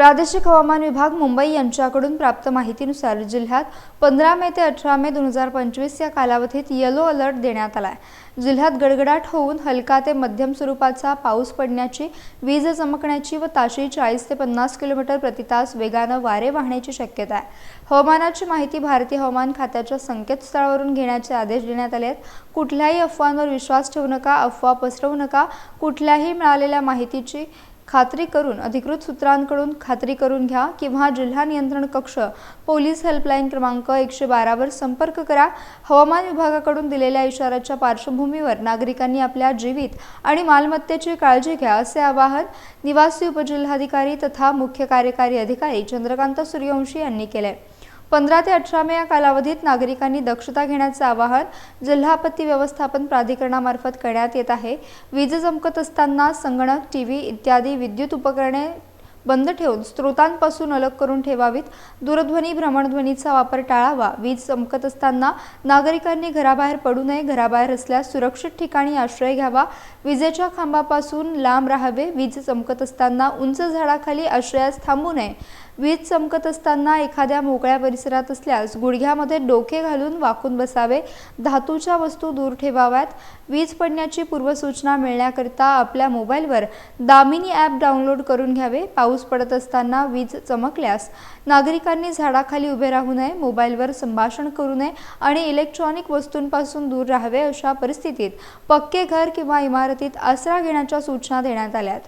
प्रादेशिक हवामान विभाग मुंबई यांच्याकडून प्राप्त माहितीनुसार जिल्ह्यात पंधरा मे ते अठरा मे दोन हजार पंचवीस या कालावधीत येलो अलर्ट देण्यात आला आहे जिल्ह्यात गडगडाट होऊन हलका ते मध्यम स्वरूपाचा पाऊस पडण्याची वीज चमकण्याची व ताशी चाळीस ते पन्नास किलोमीटर प्रतितास वेगानं वारे वाहण्याची शक्यता आहे. हवामानाची माहिती भारतीय हवामान खात्याच्या संकेतस्थळावरून घेण्याचे आदेश देण्यात आले आहेत. कुठल्याही अफवांवर विश्वास ठेवू नका अफवा पसरवू नका. कुठल्याही मिळालेल्या माहितीची खात्री करून अधिकृत सूत्रांकडून खात्री करून घ्या किंवा जिल्हा नियंत्रण कक्ष पोलीस हेल्पलाईन क्रमांक एकशे बारावर संपर्क करा. हवामान विभागाकडून दिलेल्या इशाऱ्याच्या पार्श्वभूमीवर नागरिकांनी आपल्या जीवित आणि मालमत्तेची काळजी घ्या असे आवाहन निवासी उपजिल्हाधिकारी तथा मुख्य कार्यकारी अधिकारी चंद्रकांत सूर्यवंशी यांनी केले. पंधरा ते अठरा मे या कालावधीत नागरिकांनी दक्षता घेण्याचं आवाहन जिल्हा आपत्ती व्यवस्थापन प्राधिकरणामार्फत करण्यात येत आहे. वीज चमकत असताना संगणक टी व्ही इत्यादी विद्युत उपकरणे बंद ठेवून स्रोतांपासून अलग करून ठेवावीत. दूरध्वनी भ्रमणध्वनीचा वापर टाळावा. वीज चमकत असताना नागरिकांनी घराबाहेर पडू नये घराबाहेर असल्यास सुरक्षित ठिकाणी आश्रय घ्यावा. विजेच्या खांबापासून लांब राहावे. वीज चमकत असताना उंच झाडाखाली आश्रयास थांबू नये. वीज चमकत असताना एखाद्या मोकळ्या परिसरात असल्यास गुडघ्यामध्ये डोके घालून वाकून बसावे धातूच्या वस्तू दूर ठेवाव्यात. वीज पडण्याची पूर्वसूचना मिळण्याकरिता आपल्या मोबाईलवर दामिनी ॲप डाउनलोड करून घ्यावे. पाऊस पडत असताना वीज चमकल्यास नागरिकांनी झाडाखाली उभे राहू नये मोबाईलवर संभाषण करू नये आणि इलेक्ट्रॉनिक वस्तूंपासून दूर राहावे अशा परिस्थितीत पक्के घर किंवा इमारतीत आसरा घेण्याच्या सूचना देण्यात आल्यात.